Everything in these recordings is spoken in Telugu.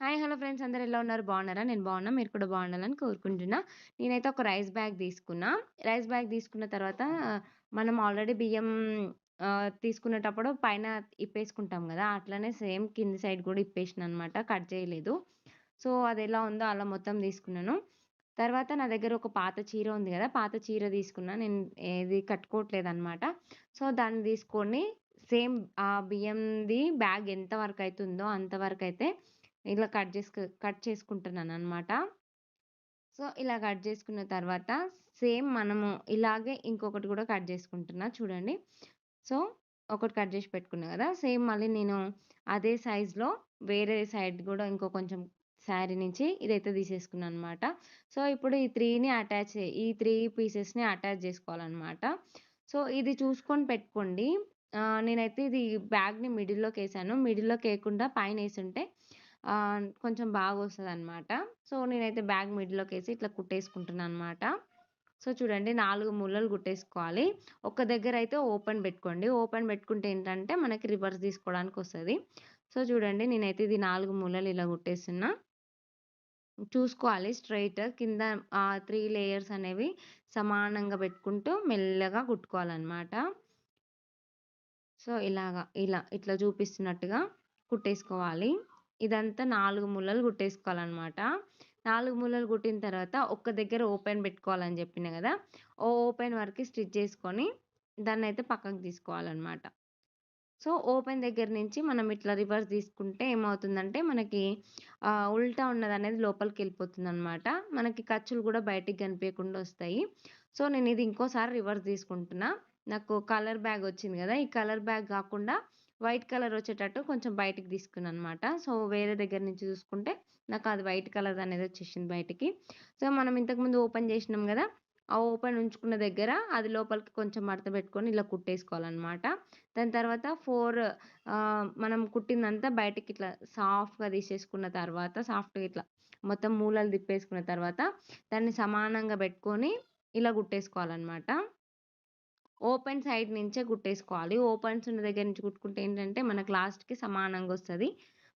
Hi hello friends. అందరు ఎలా ఉన్నారు? బాగున్నారా? నేను బాగున్నా. మీరు కూడా బాగుండాలని కోరుకుంటున్నా. నేనైతే ఒక రైస్ బ్యాగ్ తీసుకున్నా. రైస్ బ్యాగ్ తీసుకున్న తర్వాత మనం ఆల్రెడీ బియ్యం తీసుకునేటప్పుడు పైన ఇప్పేసుకుంటాం కదా అట్లనే సేమ్ కింది సైడ్ కూడా ఇప్పేసిన అనమాట కట్ చేయలేదు. సో అది ఎలా ఉందో అలా మొత్తం తీసుకున్నాను. తర్వాత నా దగ్గర ఒక పాత చీర ఉంది కదా పాత చీర తీసుకున్నా. నేను ఏది కట్టుకోవట్లేదు అనమాట సో దాన్ని తీసుకొని సేమ్ ఆ బియ్యంది బ్యాగ్ ఎంత వరకు అవుతుందో అంతవరకు అయితే ఇలా కట్ చేసుకు కట్ చేసుకుంటున్నాను అనమాట సో ఇలా కట్ చేసుకున్న తర్వాత సేమ్ మనము ఇలాగే ఇంకొకటి కూడా కట్ చేసుకుంటున్నా చూడండి. సో ఒకటి కట్ చేసి పెట్టుకున్నా కదా సేమ్ మళ్ళీ నేను అదే సైజులో వేరే సైడ్ కూడా ఇంకో కొంచెం శారీ నుంచి ఇదైతే తీసేసుకున్నాను అనమాట సో ఇప్పుడు ఈ త్రీని అటాచ్ ఈ త్రీ పీసెస్ని అటాచ్ చేసుకోవాలన్నమాట సో ఇది చూసుకొని పెట్టుకోండి. నేనైతే ఇది బ్యాగ్ని మిడిల్లోకి వేసాను మిడిల్లోకి వేయకుండా పైన వేసుంటే కొంచెం బాగా వస్తుంది అనమాట సో నేనైతే బ్యాగ్ మిడ్లోకి వేసి ఇట్లా కుట్టేసుకుంటున్నాను అనమాట సో చూడండి నాలుగు ముళ్ళలు కుట్టేసుకోవాలి. ఒక దగ్గర అయితే ఓపెన్ పెట్టుకోండి. ఓపెన్ పెట్టుకుంటే ఏంటంటే మనకి రివర్స్ తీసుకోవడానికి వస్తుంది సో చూడండి నేనైతే ఇది నాలుగు ముళ్ళలు ఇలా కుట్టేస్తున్నా. చూసుకోవాలి స్ట్రైట్ కింద త్రీ లేయర్స్ అనేవి సమానంగా పెట్టుకుంటూ మెల్లగా కుట్టుకోవాలన్నమాట సో ఇలాగా ఇలా ఇట్లా చూపిస్తున్నట్టుగా కుట్టేసుకోవాలి. ఇదంతా నాలుగు ముళ్ళలు కుట్టేసుకోవాలన్నమాట. నాలుగు ముళ్ళలు కుట్టిన తర్వాత ఒక్క దగ్గర ఓపెన్ పెట్టుకోవాలని చెప్పిన కదా ఓ ఓపెన్ వరకు స్టిచ్ చేసుకొని దాన్ని అయితే పక్కకు తీసుకోవాలన్నమాట. సో ఓపెన్ దగ్గర నుంచి మనం ఇట్లా రివర్స్ తీసుకుంటే ఏమవుతుందంటే మనకి ఉల్టా ఉన్నది అనేది లోపలికి వెళ్ళిపోతుంది అనమాట మనకి ఖర్చులు కూడా బయటికి కనిపించకుండా వస్తాయి. సో నేను ఇది ఇంకోసారి రివర్స్ తీసుకుంటున్నా. నాకు కలర్ బ్యాగ్ వచ్చింది కదా ఈ కలర్ బ్యాగ్ కాకుండా వైట్ కలర్ వచ్చేటట్టు కొంచెం బయటికి తీసుకున్నాను అనమాట సో వేరే దగ్గర నుంచి చూసుకుంటే నాకు అది వైట్ కలర్ అనేది వచ్చేసింది బయటికి. సో మనం ఇంతకుముందు ఓపెన్ చేసినాం కదా ఆ ఓపెన్ ఉంచుకున్న దగ్గర అది లోపలికి కొంచెం మడత పెట్టుకొని ఇలా కుట్టేసుకోవాలన్నమాట. దాని తర్వాత ఫోర్ మనం కుట్టిందంతా బయటికి ఇట్లా సాఫ్ట్గా తీసేసుకున్న తర్వాత సాఫ్ట్గా ఇట్లా మొత్తం మూలలు తిప్పేసుకున్న తర్వాత దాన్ని సమానంగా పెట్టుకొని ఇలా కుట్టేసుకోవాలన్నమాట. ఓపెన్ సైడ్ నుంచే కుట్టేసుకోవాలి. ఓపెన్స్ ఉన్న దగ్గర నుంచి కుట్టుకుంటే ఏంటంటే మనకు లాస్ట్కి సమానంగా వస్తుంది.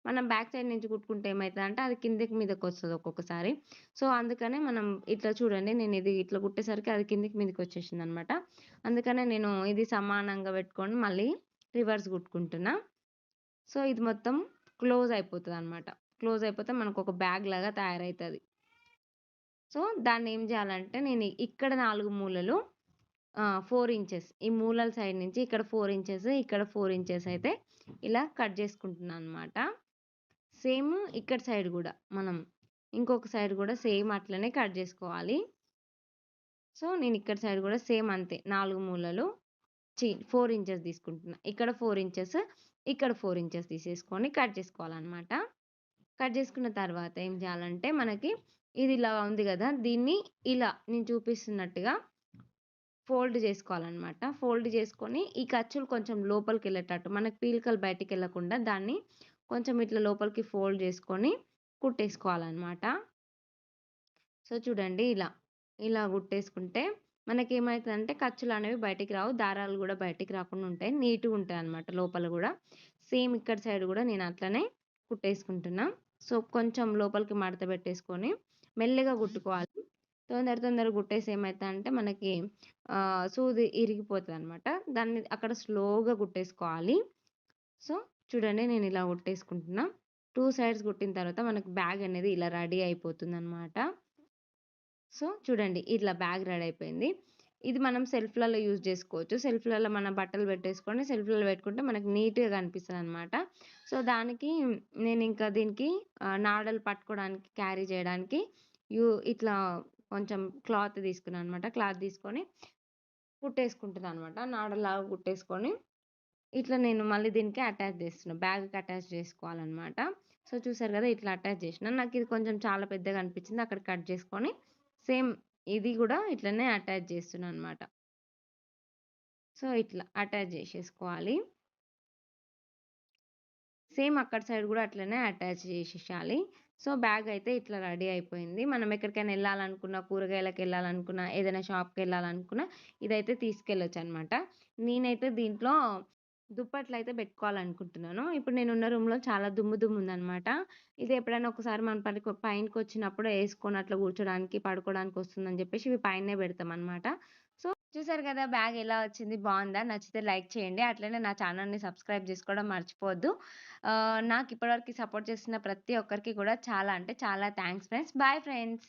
మనం బ్యాక్ సైడ్ నుంచి కుట్టుకుంటే ఏమవుతుందంటే అది కిందికి మీదకి వస్తుంది ఒక్కొక్కసారి. సో అందుకనే మనం ఇట్లా చూడండి నేను ఇది ఇట్లా కుట్టేసరికి అది కిందకి మీదకి వచ్చేసింది అనమాట అందుకనే నేను ఇది సమానంగా పెట్టుకొని మళ్ళీ రివర్స్ కుట్టుకుంటున్నా. సో ఇది మొత్తం క్లోజ్ అయిపోతుంది అనమాట క్లోజ్ అయిపోతే మనకు ఒక బ్యాగ్ లాగా తయారవుతుంది సో దాన్ని ఏం చేయాలంటే నేను ఇక్కడ నాలుగు మూలలు ఫోర్ ఇంచెస్. ఈ మూలల సైడ్ నుంచి ఇక్కడ ఫోర్ ఇంచెస్ ఇక్కడ ఫోర్ ఇంచెస్ అయితే ఇలా కట్ చేసుకుంటున్నాను అనమాట సేమ్ ఇక్కడ సైడ్ కూడా మనం ఇంకొక సైడ్ కూడా సేమ్ అట్లనే కట్ చేసుకోవాలి. సో నేను ఇక్కడ సైడ్ కూడా సేమ్ అంతే నాలుగు మూలలు చి ఫోర్ ఇంచెస్ తీసుకుంటున్నా. ఇక్కడ ఫోర్ ఇంచెస్ ఇక్కడ ఫోర్ ఇంచెస్ తీసేసుకొని కట్ చేసుకోవాలన్నమాట. కట్ చేసుకున్న తర్వాత ఏం చేయాలంటే మనకి ఇది ఇలా ఉంది కదా దీన్ని ఇలా నేను చూపిస్తున్నట్టుగా ఫోల్డ్ చేసుకోవాలన్నమాట. ఫోల్డ్ చేసుకొని ఈ ఖర్చులు కొంచెం లోపలికి వెళ్ళేటట్టు మనకు పీలికలు బయటికి వెళ్ళకుండా దాన్ని కొంచెం ఇట్లా లోపలికి ఫోల్డ్ చేసుకొని కుట్టేసుకోవాలన్నమాట. సో చూడండి ఇలా ఇలా కుట్టేసుకుంటే మనకి ఏమవుతుందంటే ఖర్చులు అనేవి బయటికి రావు దారాలు కూడా బయటికి రాకుండా ఉంటాయి నీట్గా ఉంటాయి అనమాట లోపల కూడా. సేమ్ ఇక్కడ సైడ్ కూడా నేను అట్లనే కుట్టేసుకుంటున్నా. సో కొంచెం లోపలికి మడత పెట్టేసుకొని మెల్లగా కుట్టుకోవాలి. తొందర తొందర కుట్టేసి ఏమవుతుందంటే మనకి సూది ఇరిగిపోతుంది అనమాట దాన్ని అక్కడ స్లోగా కుట్టేసుకోవాలి. సో చూడండి నేను ఇలా కుట్టేసుకుంటున్నా. టూ సైడ్స్ కుట్టిన తర్వాత మనకు బ్యాగ్ అనేది ఇలా రెడీ అయిపోతుంది అనమాట సో చూడండి ఇట్లా బ్యాగ్ రెడీ అయిపోయింది. ఇది మనం సెల్ఫ్లలో యూజ్ చేసుకోవచ్చు. సెల్ఫ్లలో మన బట్టలు పెట్టేసుకొని సెల్ఫ్లలో పెట్టుకుంటే మనకు నీట్గా కనిపిస్తుంది అనమాట సో దానికి నేను ఇంకా దీనికి నాడలు పట్టుకోవడానికి క్యారీ చేయడానికి యూ ఇట్లా కొంచెం క్లాత్ తీసుకున్నాను అనమాట క్లాత్ తీసుకొని కుట్టేసుకుంటుంది అనమాట నాడలాగా కుట్టేసుకొని ఇట్లా నేను మళ్ళీ దీనికి అటాచ్ చేస్తున్నాను బ్యాగ్కి అటాచ్ చేసుకోవాలన్నమాట. సో చూసారు కదా ఇట్లా అటాచ్ చేసిన. నాకు ఇది కొంచెం చాలా పెద్దగా అనిపించింది. అక్కడ కట్ చేసుకొని సేమ్ ఇది కూడా ఇట్లనే అటాచ్ చేస్తున్నాను అనమాట సో ఇట్లా అటాచ్ చేసేసుకోవాలి. సేమ్ అక్కడ సైడ్ కూడా అట్లనే అటాచ్ చేసేసాలి సో బ్యాగ్ అయితే ఇట్లా రెడీ అయిపోయింది మనం ఎక్కడికైనా వెళ్ళాలనుకున్నా కూరగాయలకు వెళ్ళాలనుకున్నా ఏదైనా షాప్కి వెళ్ళాలనుకున్నా ఇదైతే తీసుకెళ్ళొచ్చు అనమాట నేనైతే దీంట్లో దుప్పట్లు అయితే పెట్టుకోవాలనుకుంటున్నాను. ఇప్పుడు నేనున్న రూమ్‌లో చాలా దుమ్ము దుమ్ము ఉందనమాట. ఇది ఎప్పుడైనా ఒకసారి మన పై పైనకి వచ్చినప్పుడు వేసుకొని అట్లా కూర్చోడానికి, పడుకోవడానికి వస్తుందని చెప్పేసి ఇవి పైనే పెడతాం అనమాట చూసారు కదా బ్యాగ్ ఎలా వచ్చింది? బాగుందా నచ్చితే లైక్ చేయండి. అట్లనే నా ఛానల్ని సబ్స్క్రైబ్ చేసుకోవడం మర్చిపోవద్దు. నాకు ఇప్పటివరకు సపోర్ట్ చేస్తున్న ప్రతి ఒక్కరికి కూడా చాలా అంటే చాలా థ్యాంక్స్ ఫ్రెండ్స్. Bye friends.